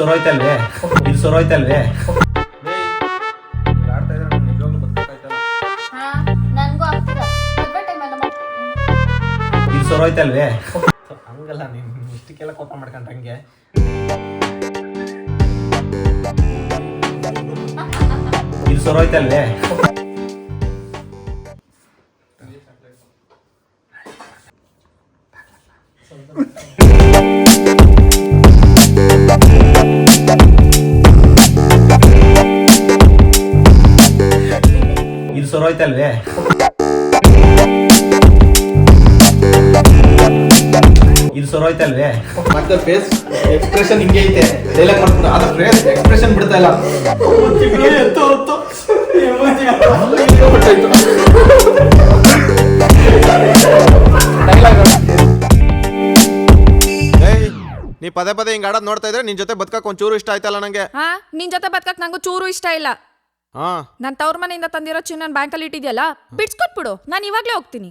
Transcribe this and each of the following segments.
ಸೊರೋಯ್ತಲ್ವೇ ಇದು ಸೊರೋಯ್ತಲ್ವೇ ಇದು ಸೊರೋಯ್ತಲ್ವೇ ಹಂಗಲ್ಲ ನೀನು ಇಷ್ಟಕ್ಕೆಲ್ಲ ಕೋಪ ಮಾಡ್ಕೊಂಡ್ರೆ ಹಂಗೆ. ಇದು ಸೊರೋಯ್ತಲ್ವೇ ಇದು ಹೋಯ್ತಲ್ವೇ ಇದು ಸೊರೋಯ್ತಲ್ವೇ ಮತ್ತೆ ಫೇಸ್ ಎಕ್ಸ್ಪ್ರೆಷನ್ ಹಿಂಗೆ ಐತೆ. ಡೈಲಾಗ್ ಮಾಡ್ತಾರೆ ಅದ್ರ ಫೇಸ್ ಎಕ್ಸ್ಪ್ರೆಷನ್ ಬಿಡ್ತಾ ಇಲ್ಲ. ನೀ ಪದೇ ಪದೇ ಹಿಂಗ್ ಆಡೋದ್ ನೋಡ್ತಾ ಇದ್ರೆ ನಿನ್ ಜೊತೆ ಬದುಕಕ್ ಒಂಚೂರು ಇಷ್ಟ ಆಯ್ತಲ್ಲ ನಂಗೆ. ಹಾ ನಿನ್ ಜೊತೆ ಬದ್ಕಕ್ ನಂಗೂ ಚೂರು ಇಷ್ಟ ಇಲ್ಲ. ಹಾ. ನನ್ ತವ್ರ ಮನೆಯಿಂದ ತಂದಿರೋ ಚಿನ್ನ ಬ್ಯಾಂಕ್ ಅಲ್ಲಿ ಇಟ್ಟಿದ್ಯಲ್ಲ ಬಿಡ್ಸ್ಕೊಟ್ಬಿಡು ನಾನು ಇವಾಗ್ಲೇ ಹೋಗ್ತೀನಿ.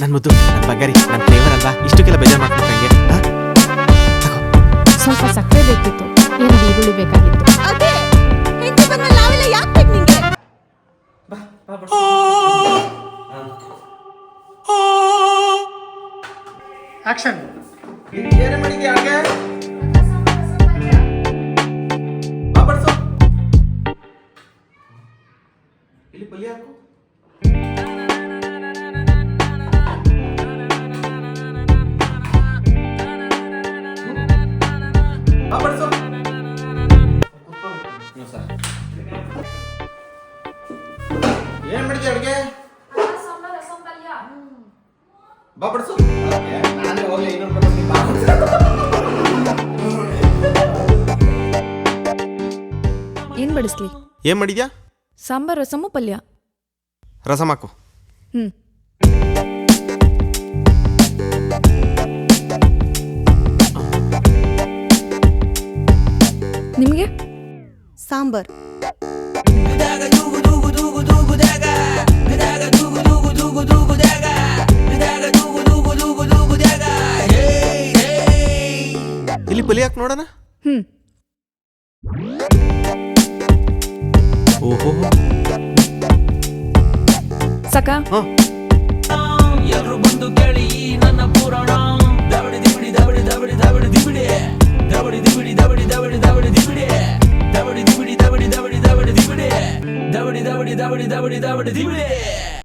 ನನ್ ಮುದ್ದು ನನ್ ಬಂಗಾರಿ ನನ್ ಫ್ಲೇವರ್ ಅಲ್ವಾ? ಇಷ್ಟಕ್ಕೆಲ್ಲ ಬೇಜಾರ್ ಮಾಡ್ಕೊಂಡ್ರೆ ಸ್ವಲ್ಪ ಸಕ್ಕರೆ ಬೇಕಿತ್ತು. ಎರಡು ಈರುಳ್ಳಿ ಬೇಕಾಗಿತ್ತು. ಅದೇ ಹೆಂಡತಿ ಬಂದ್ಮೇಲೆ ನಾವೆಲ್ಲ ಯಾಕೆ ಬೇಕು ನಿಂಗೆ? ಆಕ್ಷನ್. ಏನೇ ಮಾಡಿದ್ಯಾ ಹಾಗೆ? ಏನ್ ಮಾಡಿದ್ಯಾ ಅಡ್ಗೆ ಬಾ ಬಡ್ಸು ನಾನೇ ಹೋಗ್ಲಿ ಇನ್ನೊಂದು ಬಡ್ಸು, ಏನ್ ಬಡಿಸ್ಲಿ? ಏನ್ ಮಾಡಿದ್ಯಾ? ಸಾಂಬಾರ್ ರಸಮು ಪಲ್ಯ. ರಸಮ್ ಹಾಕು ಹ್ಮ್. ನಿಮಗೆ? ಸಾಂಬಾರ್. ಇಲ್ಲಿ ಪಲ್ಯ ಹಾಕ್ ನೋಡೋಣ? ಹ್ಮ್. ಓಹೋ. ಸಕ? ಹಾ. ಎಲ್ಲರೂ ಬಂದು ಕೇಳಿ ನನ್ನ தபடி தபடி தபடி திபடி